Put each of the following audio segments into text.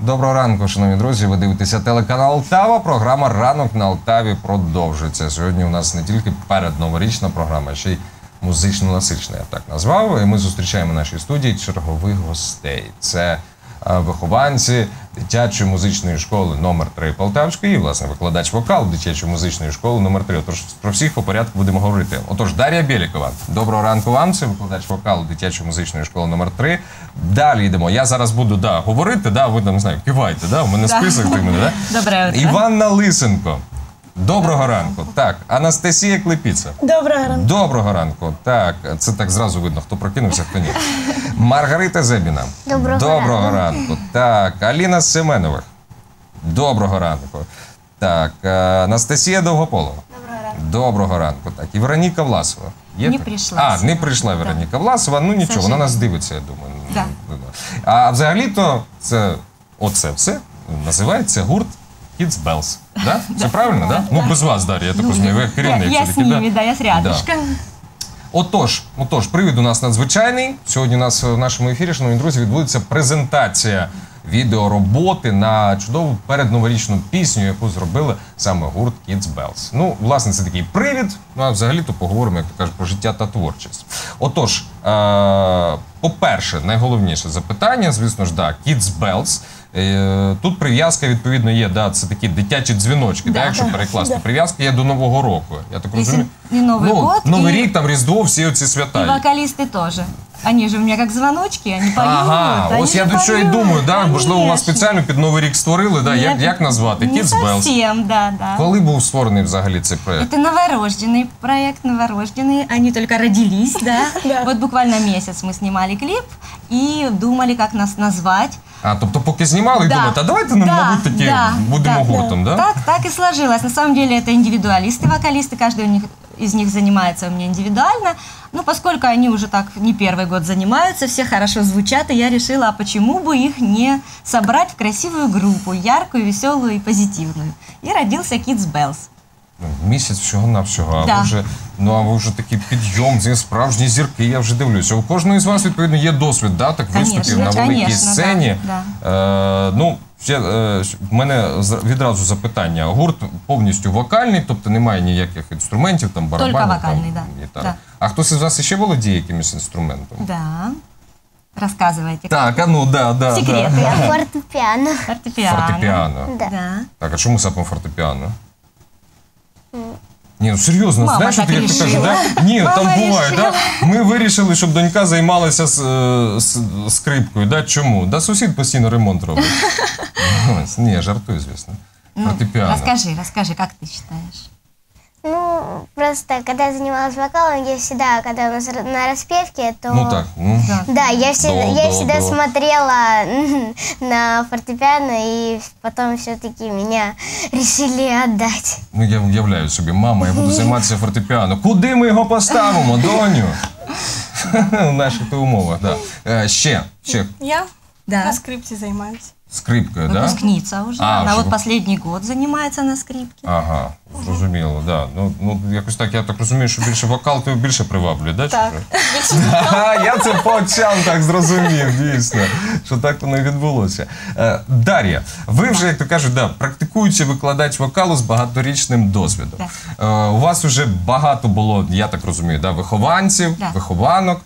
Доброго ранку, шановні друзі. Ви дивитеся телеканал Алтава. Програма Ранок на Алтаві продовжується. Сьогодні у нас не тільки передноворічна програма, а ще й музично насична, я б так назвав. І ми зустрічаємо в нашій студії чергових гостей. Це вихованці дитячої музичної школи номер 3 Полтавської, і, власне, викладач вокалу дитячої музичної школи номер 3 Тож про всіх по порядку будемо говорити. Отож, Дар'я Бєлікова. Доброго ранку вам. Це викладач вокалу дитячої музичної школи номер 3 Далі йдемо. Я зараз буду да, говорити, да, ви там не знаю, кивайте, да? у мене список ти мене, да? Доброе утро. Іванна Лисенко. Доброго ранку. Так, Анастасія Клепіца. Доброго ранку. Доброго ранку. Так, це так зразу видно, хто прокинувся, хто ні. Маргарита Зебіна. Доброго Доброго ранку. Так, Аліна Семенових. Доброго ранку. Так, е, Анастасія Довгополова. Доброго ранку. Доброго ранку. Так, і Вероніка Власова. Є Не так? прийшла А, не прийшла Вероніка Власова. Ну нічого, вона нас дивиться, я думаю. Да. А взагалі-то це оце все називається гурт Kids Bells. Да? Це правильно, да? Ну, без вас, Дар'я, я так розумію. Ви керівник. я с все-таки, ними, да, я с рядышком. Отож, отож, привід у нас надзвичайний. Сьогодні у нас в нашому ефірі, шановні друзі, відбудеться презентація відеороботи на чудову передноворічну пісню, яку зробили саме гурт Kids Bells. Ну, власне, це такий привід. Ну а взагалі-то поговоримо, як то кажуть, про життя та творчість. Отож, е- по-перше, найголовніше запитання, звісно ж, да, Kids Bells. Е, Тут прив'язка відповідно є, да, це такі дитячі дзвіночки, да, Да. якщо перекласти. Прив'язка є до Нового року. Я так розумію. і Новий ну, год, Новий і- рік, там Різдво, всі оці свята. И вокалисты тоже. Они же у меня как звоночки, они поют. Ага, они ось я же до чого і поют, думаю, да, можливо, у вас конечно. спеціально під Новий рік створили, да, як, Нет, як назвати? Не Kids Bells. совсем, да, да. Коли був створений взагалі цей проєкт? Это новорожденный проект, новорожденный. Они только родились, да. Да. Вот буквально месяц мы снимали клип и думали, как нас назвать. А, тобто поки знімали і Да. думаєте, а давайте нам, Да, мабуть, такі да, будемо да, гуртом, да? Так, так и сложилось. На самом деле это индивидуалисты, вокалисты, каждый у них, из них занимается у меня индивидуально. Ну, поскольку они уже так не первый год занимаются, все хорошо звучат, и я решила, а почему бы их не собрать в красивую группу, яркую, веселую и позитивную. И родился Kids Bells. Місяць всього навсього, а Да. ви вже ну а ви вже такі підйом, ці справжні зірки. Я вже дивлюся. У кожного із вас відповідно є досвід, да, так виступів на великій конечно, сцені. да, Е, ну ще е, в мене відразу запитання. Гурт повністю вокальний, тобто немає ніяких інструментів, там барабанів, вокальний, там, да. Да. А хтось із вас ще володіє якимось інструментом? Да. Рассказывайте. Так, а ну да, да. Секреты. Да. Фортепиано. Фортепиано. Фортепіано. Да. Да. Так, а чому саме фортепіано? Ні, ну серйозно, Мама знаєш, так от як ти кажеш, рішила. да? Ні, Мама там буває, да? Ми вирішили, щоб донька займалася з, е, з скрипкою. Да? Чому? Да сусід постійно ремонт робить. Ось, Ні, жартую, звісно. Ну, Фортепіано. расскажи, расскажи, как ты считаешь? Ну, просто когда я занималась вокалом, я всегда, когда у нас на распевке, то... Ну так, ну. Да. Да, я всегда, До, я до, всегда до. смотрела на фортепиано, и потом все-таки меня решили отдать. Ну, я уявляю собі, мама, я буду займатися фортепіано. Куди ми його поставимо, доню? У наших умовах, так. Да. Е, ще, ще Я Да. на скрипці займаюся. Скрипкою, так? Да? Выпускница уже. А, Она уже вот вы- последний год занимается на скрипке. Ага, зрозуміло, да. Ну, ну якось так, я так розумію, що більше вокал тебе більше приваблює, да? Так. я це по очам так зрозумів, дійсно, що так воно і відбулося. Е, Дар'я, ви вже, як то кажуть, да, практикуючий викладач вокалу з багаторічним досвідом. Е, у вас вже багато було, я так розумію, да, вихованців, вихованок.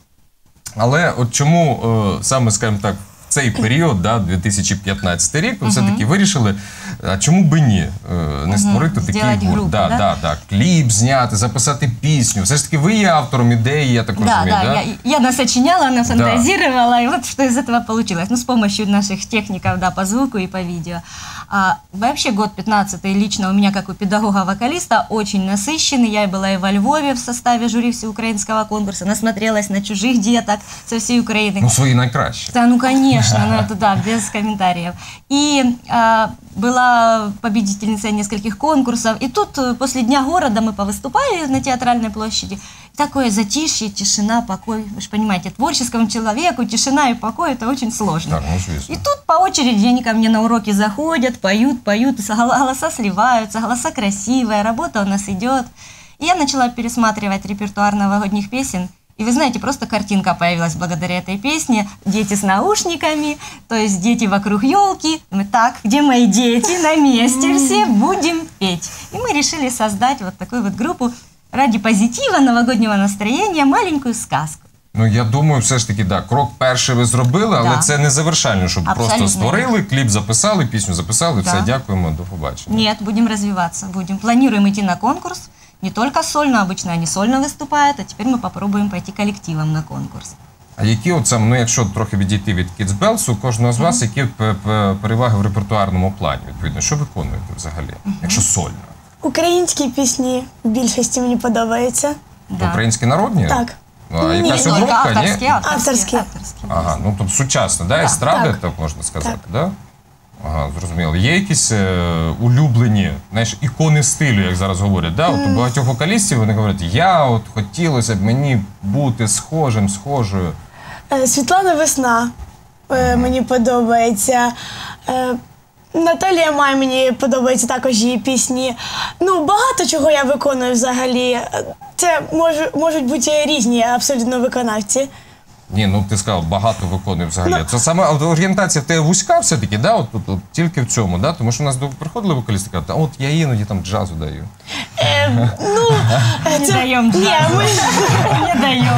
Але от чому е, саме, скажімо так, цей період, да, 2015 рік, ви все-таки вирішили, а чому би ні, е, не створити такий Сделать гурт? групу, да, да? да, да, кліп зняти, записати пісню. Все ж таки, ви є автором ідеї, я так Да, розумію, да, да? я, я насочиняла, нафантазировала, и вот что из этого получилось. Ну, с помощью наших техников, да, по звуку и по видео. А, вообще год 15 лично у меня, как у педагога-вокалиста, очень насыщенный. Я была и во Львове в составе жюри всеукраинского конкурса, насмотрелась на чужих деток со всей Украины. Ну, свої найкращі. Да, ну конечно, ну это да, без комментариев. И а, была победительница нескольких конкурсов. И тут э, после Дня города мы повыступали на театральной площади. Такое затишье, тишина, покой. Вы же понимаете, творческому человеку тишина и покой это очень сложно. Так, ну. И тут по очереди они ко мне на уроки заходят, поют, поют, голоса сливаются, голоса красивые, работа у нас идет. И я начала пересматривать репертуар новогодних песен И вы знаете, просто картинка появилась благодаря этой песне. Дети с наушниками, то есть дети вокруг елки. Мы так, где мои дети? На месте все, будем петь. И мы решили создать вот такую вот группу ради позитива, новогоднего настроения, маленькую сказку. Ну я думаю, все ж таки, да, крок перший ви зробили, але Да. це не завершально, щоб Абсолютно просто створили, кліп записали, пісню записали, все, Да. дякуємо, до побачення. Нет, будем развиваться, будем. Планируем идти на конкурс. Не только сольно, обычно они сольно выступают, а теперь мы попробуем пойти коллективом на конкурс. А які от саме, ну якщо трохи відійти від Kids Bells, у кожного з вас які пе- пе- переваги в репертуарному плані? Відповідно, що виконуєте взагалі, якщо сольно? Українські пісні в більшості мені подобаються. Да. Українські народні? Так. А Ні, якась только обробка, ні? авторские, Авторские. авторские. Ага, ну тобто сучасно, да? Естради, так. Так. можна сказати, да? Ага, зрозуміло. Є якісь е, улюблені, знаєш, ікони стилю, як зараз говорять. Да? От у багатьох вокалістів вони говорять, я от хотілося б мені бути схожим, схожою. Е, Світлана Весна е, мені подобається. Е, Наталія Май мені подобаються також її пісні. Ну, багато чого я виконую взагалі. Це може, можуть бути різні абсолютно виконавці. Ні, ну ти сказав, багато виконує взагалі. Ну. Це саме от орієнтація в тебе вузька все-таки, да? от, от, от, тільки в цьому, да? тому що у нас до- приходили вокалісти, кажуть, а от я іноді там джазу даю. Е, ну, Не це- даємо Ні, джазу. ми, Не даем.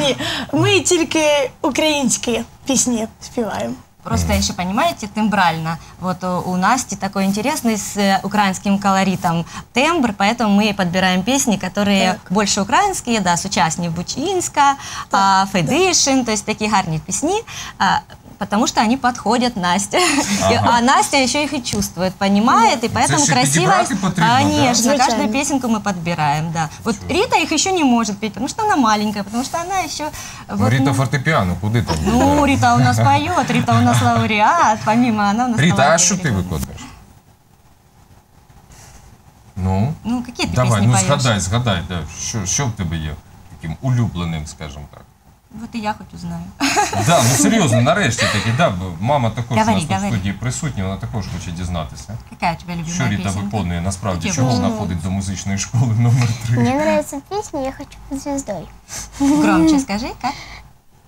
ні, ми тільки українські пісні співаємо. Просто еще понимаете, тембрально. Вот у, у Насти такой интересный с э, украинским колоритом тембр, поэтому мы ей подбираем песни, которые Так. больше українські, да, сучасні Бучинська, а, Федишин, то есть такие гарні песни, а, потому что они подходят Насте. И- А Настя еще их и чувствует, понимает, и поэтому еще красиво. подобрать потребно, да? Конечно, Звучание. каждую песенку мы подбираем, да. Вот Рита их еще не может петь, потому что она маленькая, потому что она еще... Ну, вот, Ріта ну, фортепіано, куди там? ну, Рита у нас поет, Рита у нас лауреат, помимо она у нас Ріта, а талантливый що ти ребенок. виконуєш? Ну, Ну, какие ты давай, песни ну поешь? згадай, згадай, да. що, що в тебе є таким улюбленим, скажімо так. Вот и я хоть узнаю. Да, ну серйозно, нарешті таки, да, бо мама також Говори, у нас тут в говори. студії присутня, вона також хоче дізнатися. Какая у тебя любимая Що Ріта песенка? виконує насправді, Які чого ви? вона ходить до музичної школи номер 3 Мне нравится песня «Я хочу быть звездой». Громче скажи, как?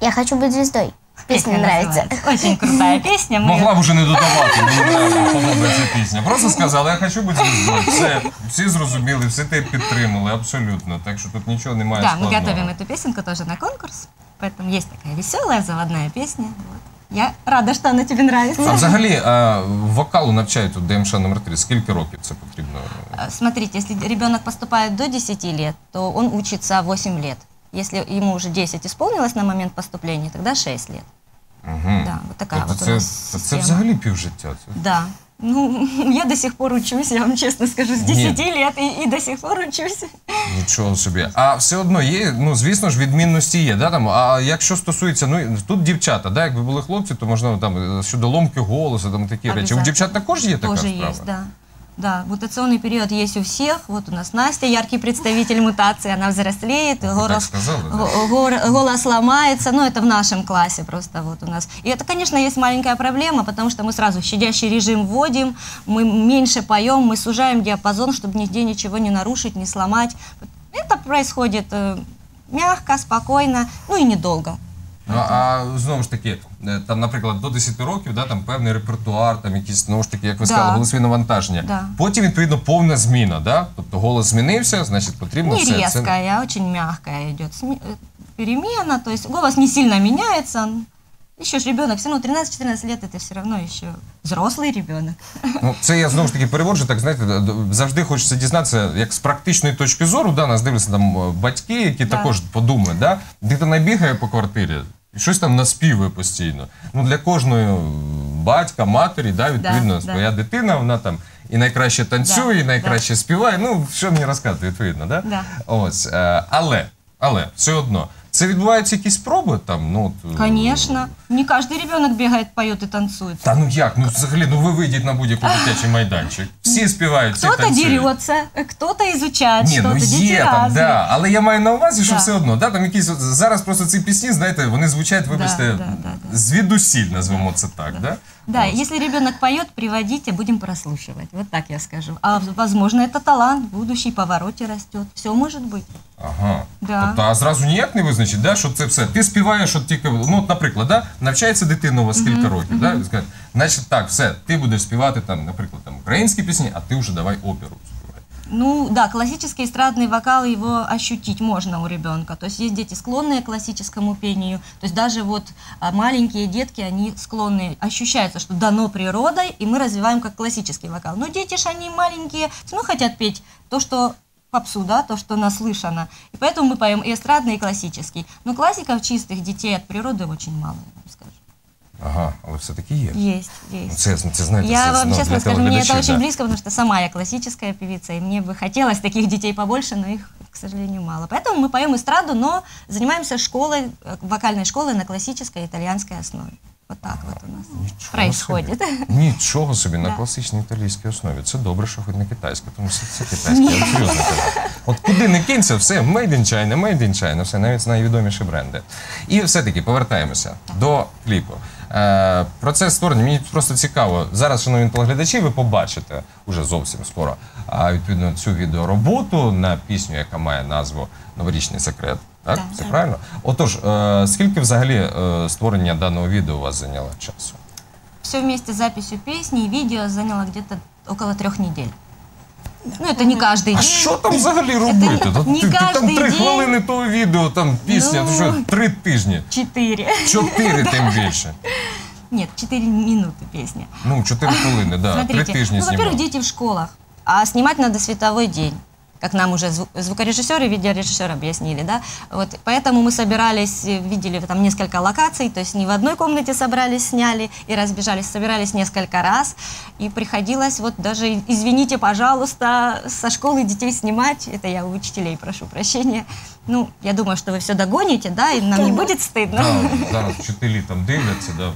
«Я хочу быть звездой». Песня нравится. называется. Очень крутая песня. Мы Могла б уже не додавати, мені реально подобається пісня. Просто сказала, я хочу бути звіздою. Все, всі зрозуміли, всі тебе підтримали, абсолютно. Так що тут нічого немає Да, мы складного. готовим эту песенку тоже на конкурс. Поэтому есть такая веселая заводная песня. Вот. Я рада, что она тебе нравится. А взагалі, а, вокалу навчають у ДМШ номер 3 Скільки років це потрібно? Смотрите, если ребенок поступает до 10 лет, то он учится 8 лет. Если ему уже 10 исполнилось на момент поступления, тогда 6 лет. Угу. Да, вот такая Тобто вот у це, нас це, це система. взагалі півжиття. Це... Да. Ну, я до сих пор учусь, я вам честно скажу, с 10 Ні. лет и, и до сих пор учусь. Нічого собі. А все одно є, ну звісно ж, відмінності є. Да, там, а якщо стосується, ну тут дівчата, да, якби були хлопці, то можна там щодо ломки голосу, там такі речі. У Обязательно. дівчат також є така Тоже справа. есть, да. Да, мутационный период есть у всех. Вот у нас Настя, яркий представитель мутации, она взрослеет, голос, сказала, да? гор- голос ломается, ну это в нашем классе просто вот у нас. И это, конечно, есть маленькая проблема, потому что мы сразу щадящий режим вводим, мы меньше поем, мы сужаем диапазон, чтобы нигде ничего не нарушить, не сломать. Это происходит э, мягко, спокойно, ну и недолго. Ну, а знову ж таки, е, там, наприклад, до 10 років, да, там певний репертуар, там якісь, знову ж таки, як ви Да. сказали, голосові навантаження. Да. Потім, відповідно, повна зміна, да? Тобто голос змінився, значить потрібно не все. це- резкая, а очень мягкая идет сме- э, перемена, то есть голос не сильно меняется. Еще ж ребенок, все равно 13-14 лет это все равно еще взрослый ребенок. Ну, це я знову ж таки переводжу, так знаєте, д- д- завжди хочеться дізнатися, як з практичної точки зору, да, нас дивляться там е, батьки, які Да. також подумають, да, дитина бігає по квартирі. і щось там наспівує постійно. Ну для кожної батька, матері, да, відповідно, Да, своя дитина, вона там і найкраще танцює, Да, і найкраще співає. Ну, що мені розказати, відповідно, да? Да. Ось, е, але, але все одно, це відбуваються якісь спроби там, ну от, е, Конечно. Не каждый ребенок бегает, поет и танцует. Та ну як? Ну взагалі, ну ви вийдіть на будь-який дитячий майданчик. Всі співають, всі Кто-то танцюють. дерется, кто-то изучает Ні, что-то, ну дети є там, разные. да. Але я маю на увазі, що Да. все одно, да, там якісь от зараз просто ці пісні, знаєте, вони звучать, вибачте, да, да, да. звідусіль, назвемо це так, да? Да, От. если ребенок поет, приводите, будем прослушивать. Вот так я скажу. А возможно, это талант, будущий повороте растет. Все может быть. Ага. Да. Тобто, а зразу ніяк не визначить, да, що це все. Ти співаєш, от тільки, ну, от, наприклад, да, навчається дитина у вас кілька років, да, і скаже, значить так, все, ти будеш співати там, наприклад, там українські пісні, а ти вже давай оперу співай. Ну да, классический эстрадный вокал, его ощутить можно у ребенка. То есть есть дети, склонные к классическому пению. То есть даже вот а, маленькие детки, они склонны, ощущается, что дано природой, и мы развиваем как классический вокал. Но дети же, они маленькие, все равно хотят петь то, что попсу, да, то, что наслышано. И поэтому мы поем и эстрадный, и классический. Но классиков чистых детей от природы очень мало, я вам скажу. Ага, але все-таки є. Есть, Ну, есть. Це, це знаєте, Я це, вам ну, честно для скажу, мне это телеглядачів, очень да. близко, потому что сама я классическая певица, и мне бы хотелось таких детей побольше, но их, к сожалению, мало. Поэтому мы поем эстраду, но занимаемся школой, э, вокальной школой на классической итальянской основе. Вот так вот у нас происходит. Собі. Нічого собі на класичній італійській основі. Це добре, що хоч не китайська, тому що це китайська, я серйозно кажу. От куди не кинься, все made in China, made in China, все навіть найвідоміші бренди. І все-таки повертаємося до кліпу. Е, процес створення мені просто цікаво. Зараз, шановні телеглядачі, ви побачите уже зовсім скоро а, відповідно цю відеороботу на пісню, яка має назву Новорічний секрет. Так, Так, все так. правильно? Отож, е, скільки взагалі е, створення даного відео у вас зайняло часу? Все вместе с записью песни и видео заняло где-то около трех недель. Ну, это не каждый А день. що там взагалі робити? Та не ти, ти там кожний три день. хвилини того відео, там пісня, Ну. то що три тижні, Четыре. чотири тим більше. Нет, четыре минуты песня. Ну, чотири хвилини, да, три Смотрите, тижні ну, во-первых, знімав. дети в школах, а снимать надо световой день Как нам уже зву- звукорежиссер и видеорежиссер объяснили, да, вот, поэтому мы собирались, видели там несколько локаций, то есть не в одной комнате собрались, сняли и разбежались, собирались несколько раз, и приходилось вот даже, извините, пожалуйста, со школы детей снимать, это я у учителей прошу прощения, ну, я думаю, что вы все догоните, да, и нам не будет стыдно. Да, зараз вчителі там дивляться, да.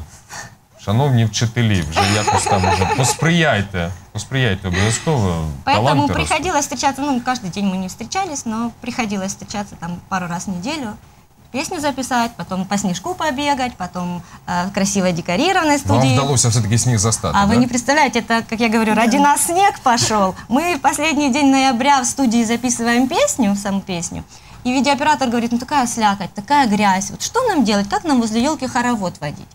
Шановні вчителі, вже якось там вже посприяйте, посприяйте обов'язково. Поэтому таланти ростуть. приходилось встречаться, ну, каждый день мы не встречались, но приходилось встречаться там пару раз в неделю, песню записать, потом по снежку побегать, потом э, красиво декорированной Вам студии. вдалося все-таки сніг застати, А да? вы не представляете, это, как я говорю, ради нас снег пошел. Мы в последний день ноября в студии записываем песню, саму песню. И видеооператор говорит, ну такая слякоть, такая грязь. Вот что нам делать? Как нам возле елки хоровод водить?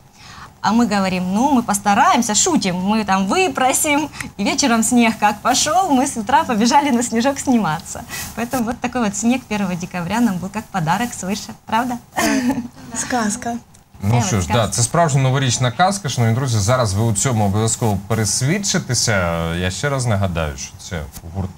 А мы говорим, ну, мы постараемся, шутим, мы там выпросим. И вечером снег как пошел, мы с утра побежали на снежок сниматься. Поэтому вот такой вот снег 1 декабря нам был как подарок свыше, правда? Сказка. Ну Е, що от ж, да, казка. це справжня новорічна казка. Шановні друзі, зараз ви у цьому обов'язково пересвідчитеся. Я ще раз нагадаю, що це гурт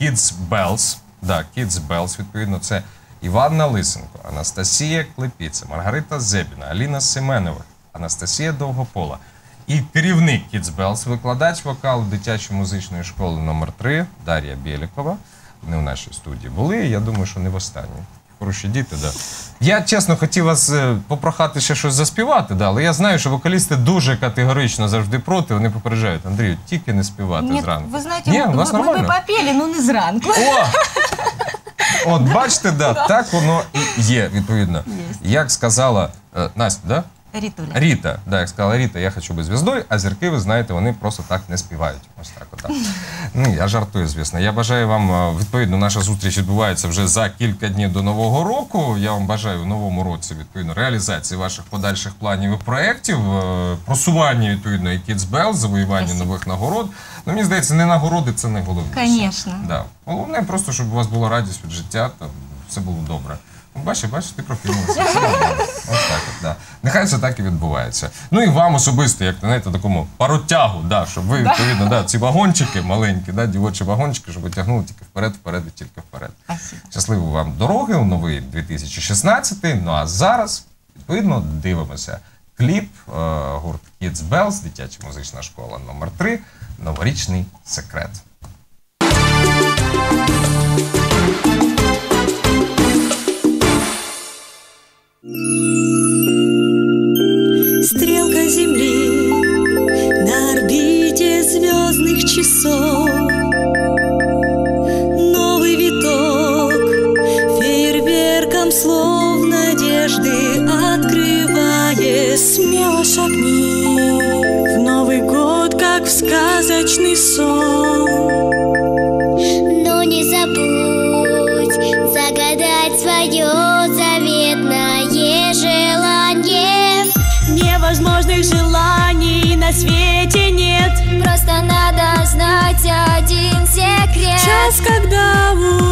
Kids Bells. Да, Kids Bells, відповідно, це Іванна Лисенко, Анастасія Клепіця, Маргарита Зебіна, Аліна Семенова, Анастасія Довгопола. І керівник Kids Bells, викладач вокалу дитячої музичної школи номер 3 Дар'я Бєлікова. Вони в нашій студії були. і Я думаю, що не в останній. Хороші діти, да. Я чесно хотів вас е, попрохати ще щось заспівати, да, але я знаю, що вокалісти дуже категорично завжди проти. Вони попереджають, Андрію, тільки не співати Нет, зранку. вы знаете, Ні, мы, у вас мы- мы бы нормально. попели, но не зранку. О! От бачите, да, так воно і є, відповідно. Як сказала е, Настя, да? Ритуля. Ріта, да, як сказала Ріта, я хочу бути звіздою, а зірки, ви знаєте, вони просто так не співають. Ось так, отак. Ну, я жартую, звісно. Я бажаю вам, е, відповідно, наша зустріч відбувається вже за кілька днів до Нового року. Я вам бажаю в новому році, відповідно, реалізації ваших подальших планів і проєктів, е, просування, відповідно, і Kids Bell, завоювання нових нагород. Ну, мені здається, не нагороди це найголовніше. Конечно. Да. Головне просто, щоб у вас була радість від життя, там все було добре. Ну, Бачиш, бачиш, ти прокинулася. Все нормально. Ось так, от, да. Нехай це так і відбувається. Ну і вам особисто, як знаєте, такому паротягу, да, щоб ви відповідно да, ці вагончики маленькі, да, дівочі вагончики, щоб ви тягнули тільки вперед, вперед і тільки вперед. Щасливої вам дороги у новий 2016. Ну а зараз, відповідно, дивимося кліп е, гурт Kids Bells, дитяча музична школа номер 3 Новорічний секрет. свете нет. Просто надо знать один секрет. Час, когда у